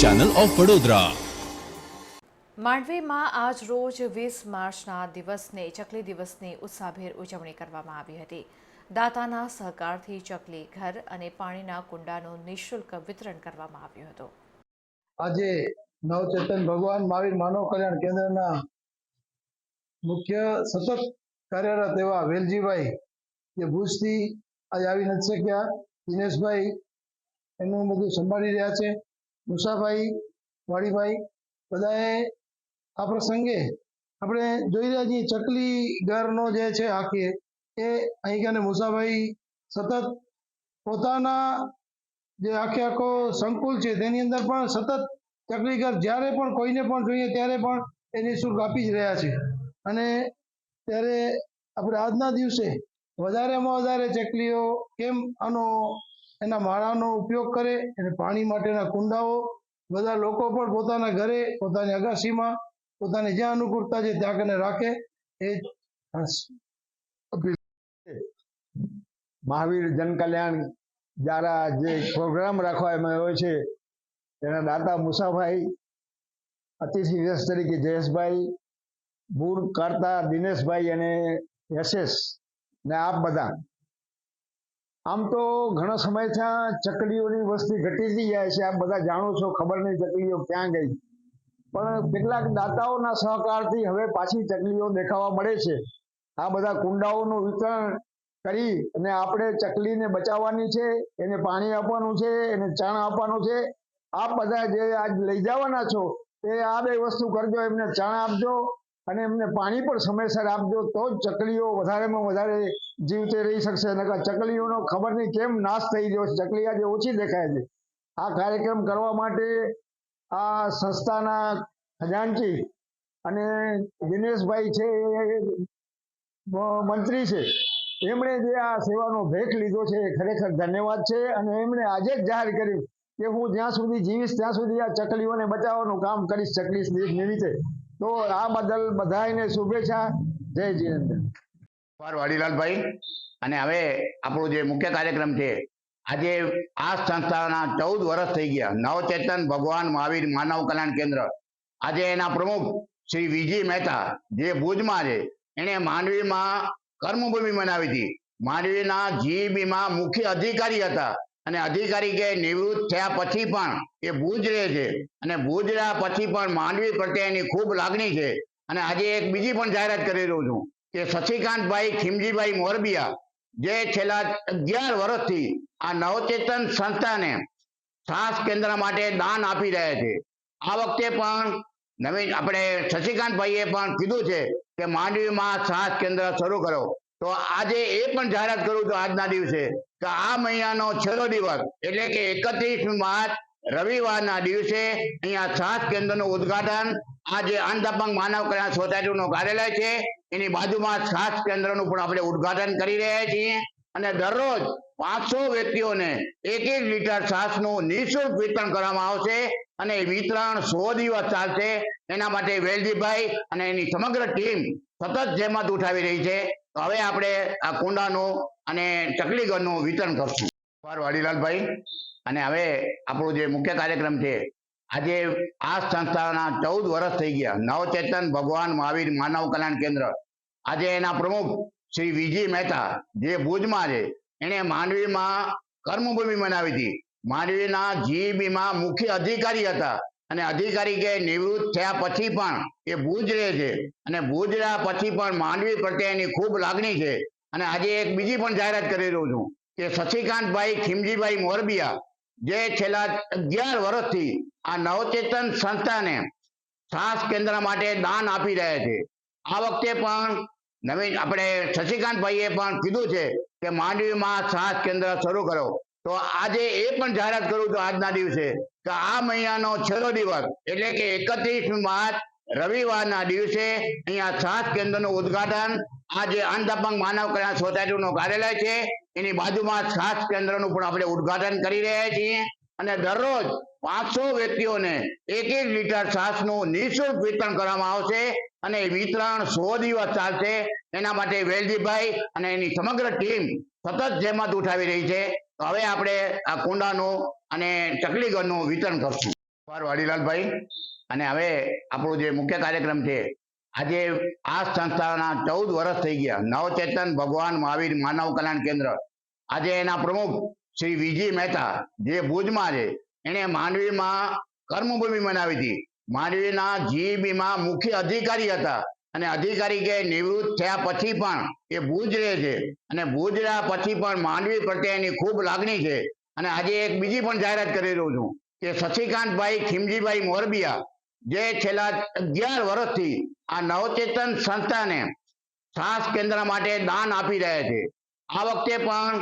Channel of Vadodara માંડવીમાં આજ રોજ વીસ માર્ચના દિવસને ચકલી દિવસની ઉત્સાહભેર ઉજવણી કરવામાં આવી હતી. દાતાના સહકારથી ચકલી ઘર અને પાણીના કુંડાનું નિઃશુલ્ક વિતરણ કરવામાં આવ્યું હતું. આજે નવચેતન ભગવાન મહાવીર માનવ કલ્યાણ કેન્દ્રના મુખ્ય સતત કાર્યરત એવા વેલજીભાઈ જે ભુજથી આજે આવી નથી શક્યા. દિનેશભાઈ એમનું બધું સંભાળી રહ્યા છે. મુસાભાઈ વાડીભાઈ બધાએ આ પ્રસંગે આપણે જોઈ રહ્યા છીએ, ચકલી ઘરનો જે છે આખી, એ અહીં મુસાભાઈ સતત પોતાના જે આખે આખો સંકુલ છે, તેની અંદર પણ સતત ચકલી ઘર જ્યારે પણ કોઈને પણ જોઈએ ત્યારે પણ એની શુલ્ક આપી જ રહ્યા છે. અને ત્યારે આપણે આજના દિવસે વધારેમાં વધારે ચકલીઓ કેમ આનો એના માળાનો ઉપયોગ કરે અને પાણી માટેના કુંડાઓ, બધા લોકો પણ પોતાના ઘરે, પોતાની અગાસીમાં પોતાની જ્યાં અનુકૂળતા છે ત્યાં કને રાખે, એ મહાવીર જનકલ્યાણ દ્વારા જે પ્રોગ્રામ રાખવામાં આવ્યો છે, તેના દાતા મુસાભાઈ, અતિથિ તરીકે જયેશભાઈ મૂળ કરતા, દિનેશભાઈ અને યશેશ ને આપ બધા આમ તો ઘણો સમય થયા ચકલીઓની વસ્તી ઘટીતી જાય છે. આપ બધા જાણો છો, ખબર નહીં ચકલીઓ ક્યાં ગઈ. પણ કેટલાક દાતાઓના સહકારથી હવે પાછી ચકલીઓ દેખાવા મળે છે. આ બધા કુંડાઓનું વિતરણ કરી અને આપણે ચકલીને બચાવવાની છે, એને પાણી આપવાનું છે, એને ચણ આપવાનું છે. આપ બધા જે આજ લઈ જવાના છો એ આ બે વસ્તુ કરજો, એમને ચણ આપજો. અને એમને પાણી પણ સમયસર આપજો, તો જ ચકલીઓ વધારેમાં વધારે જીવતે રહી શકશે. નકર ચકલીઓનો ખબર નહીં કેમ નાશ થઈ ગયો છે. ચકલી આજે ઓછી દેખાય છે. આ કાર્યક્રમ કરવા માટે આ સંસ્થાના ખજાનચી અને દિનેશભાઈ છે, એ મંત્રી છે. એમણે જે આ સેવાનો ભેટ લીધો છે, એ ખરેખર ધન્યવાદ છે. અને એમણે આજે જ જાહેર કર્યું કે હું જ્યાં સુધી જીવીશ ત્યાં સુધી આ ચકલીઓને બચાવવાનું કામ કરીશ. ચકલી નિમિત્તે તો આ બદલ બધાને શુભેચ્છા. જય જીનેન્દ્ર. વાડીલાલભાઈ, અને હવે આપણો જે મુખ્ય કાર્યક્રમ છે, આજે આ સંસ્થાના ચૌદ વર્ષ થઈ ગયા. નવચેતન ભગવાન મહાવીર માનવ કલ્યાણ કેન્દ્ર. આજે એના પ્રમુખ શ્રી વિજય મહેતા, જે ભુજમાં છે, એણે માંડવીમાં કર્મભૂમિ બનાવી હતી. માંડવીના જીબીમાં મુખ્ય અધિકારી હતા. અને અધિકારી કે નિવૃત્ત થયા પછી પણ એ ભુજ રહે છે. અને ભુજ રહ્યા પછી પણ માંડવી પ્રત્યે એની ખૂબ લાગણી છે. અને આજે એક બીજી પણ જાહેરાત કરી રહ્યો છું કે શશિકાંતભાઈ ખીમજીભાઈ મોરબિયા જે છેલ્લા અગિયાર વર્ષથી આ નવચેતન સંસ્થાને શ્વાસ કેન્દ્ર માટે દાન આપી રહ્યા છે. આ વખતે પણ નવીન આપણે શશિકાંતભાઈએ પણ કીધું છે કે માંડવીમાં શ્વાસ કેન્દ્ર શરૂ કરો. તો આજે એ પણ જાહેરાત કરું છું આજના દિવસે કે આ મહિનાનો છેલ્લો દિવસ એટલે કે એકત્રીસ માર્ચ રવિવારના દિવસે અહીંયા શ્વાસ કેન્દ્રનું ઉદ્ઘાટન આ જે અનદપંગ માનવ કલ્યાણ સોસાયટીનું કાર્યાલય છે. એની બાજુમાં સાત કેન્દ્રનું પણ આપણે ઉદ્ઘાટન કરી રહ્યા છીએ. અને દરરોજ પાંચસો વ્યક્તિઓને એક એક લીટર છાસનું નિઃશુલ્ક વિતરણ કરવામાં આવશે અને વિતરણ સો દિવસ ચાલશે. એના માટે વેલજીભાઈ અને એની સમગ્ર ટીમ સતત જેમત ઉઠાવી રહી છે. તો હવે આપણે આ કુંડાનું અને ચકલીગરનું વિતરણ કરશું. વાડીલાલભાઈ, અને હવે આપણો જે મુખ્ય કાર્યક્રમ છે, આજે આ સંસ્થાના ચૌદ વર્ષ થઈ ગયા. નવચેતન ભગવાન મહાવીર માનવ કલ્યાણ કેન્દ્ર. આજે એના પ્રમુખ શ્રી વિજય મહેતા, જે ભુજમાં છે, એણે માંડવીમાં કર્મભૂમિ બનાવી હતી. માંડવીના જીબીમાં મુખ્ય અધિકારી હતા. અને અધિકારી કે નિવૃત્ત થયા પછી પણ એ ભુજ રહે છે. અને ભુજ રહ્યા પછી પણ માંડવી પ્રત્યે એની ખૂબ લાગણી છે. અને આજે એક બીજી પણ જાહેરાત કરી રહ્યો છું કે શશિકાંતભાઈ ખીમજીભાઈ મોરબિયા જે છેલ્લા અગિયાર વર્ષથી આ નવચેતન સંસ્થાને શ્વાસ કેન્દ્ર માટે દાન આપી રહ્યા છે. આ વખતે પણ નવીન આપણે શશિકાંતભાઈએ પણ કીધું છે કે માંડવીમાં શ્વાસ કેન્દ્ર શરૂ કરો. તો આજે એ પણ જાહેરાત કરું છું, આજના દિવસે, કે આ મહિનાનો છેલ્લો દિવસ, એટલે કે એકત્રીસ માર્ચ, રવિવારના દિવસે અહીંયા સાત કેન્દ્રનું ઉદ્ઘાટન આ જે અપંગ માનવ કલ્યાણ સોસાયટીનું કાર્યાલય છે, એની બાજુમાં સાત કેન્દ્રનું પણ આપણે ઉદ્ઘાટન કરી રહ્યા છીએ. અને દરરોજ પાંચસો વ્યક્તિઓને એક એક લીટર છાસનું નિઃશુલ્ક વિતરણ કરવામાં આવશે અને વિતરણ સો દિવસ ચાલશે. એના માટે વેલજીભાઈ અને એની સમગ્ર ટીમ સતત જેમત ઉઠાવી રહી છે. તો હવે આપણે આ કુંડાનું અને ચકલીગરનું વિતરણ કરશું. વાડીલાલભાઈ. અને હવે આપણો જે મુખ્ય કાર્યક્રમ છે, આજે આ સંસ્થાના ચૌદ વર્ષ થઈ ગયા. નવચેતન ભગવાન મહાવીર માનવ કલ્યાણ કેન્દ્ર. આજે એના પ્રમુખ શ્રી વિજી મહેતા, જે ભુજમાં છે, એણે માંડવીમાં કર્મભૂમિ બનાવી હતી. માંડવીના જીબીમાં મુખ્ય અધિકારી હતા અને અધિકારી કે નિવૃત્ત થયા પછી પણ એ ભુજ રહે છે અને ભુજ રહ્યા પછી પણ માંડવી પ્રત્યે એની ખૂબ લાગણી છે. અને આજે એક બીજી પણ જાહેરાત કરી રહ્યો છું કે શશિકાંતભાઈ ખીમજીભાઈ મોરબિયા, જે છેલ્લા અગિયાર વર્ષથી આ નવચેતન સંસ્થાને શ્વાસ કેન્દ્ર માટે દાન આપી રહ્યા છે. આ વખતે પણ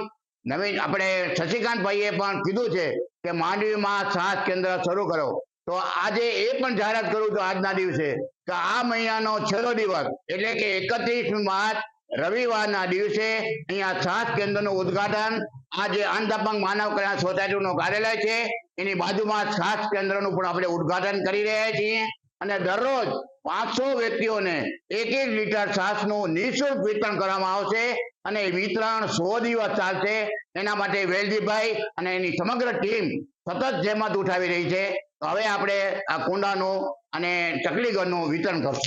નવીન આપણે શશિકાંતભાઈએ પણ કીધું છે કે માંડવીમાં સાસ કેન્દ્ર શરૂ કરો. તો આજે એ પણ જાહેરાત કરું છું આજના દિવસે કે આ મહિનાનો છેલ્લો દિવસ એટલે કે એકત્રીસ માર્ચ રવિવારના દિવસે અહીંયા શ્વાસ કેન્દ્રનું ઉદ્ઘાટન આ જે અંધઅપંગ માનવ કલ્યાણ સોસાયટીનું કાર્યાલય છે. એની બાજુમાં શ્વાસ કેન્દ્રનું પણ આપણે ઉદ્ઘાટન કરી રહ્યા છીએ. અને દરરોજ પાંચસો વ્યક્તિઓને એક એક લીટર છાસનું નિઃશુલ્ક વિતરણ કરવામાં આવશે અને વિતરણ સો દિવસ ચાલશે. એના માટે વેલજીભાઈ અને એની સમગ્ર ટીમ સતત જેમત ઉઠાવી રહી છે. હવે આપણે આ કુંડાનું અને ચકલીગઢનું વિતરણ કરશું.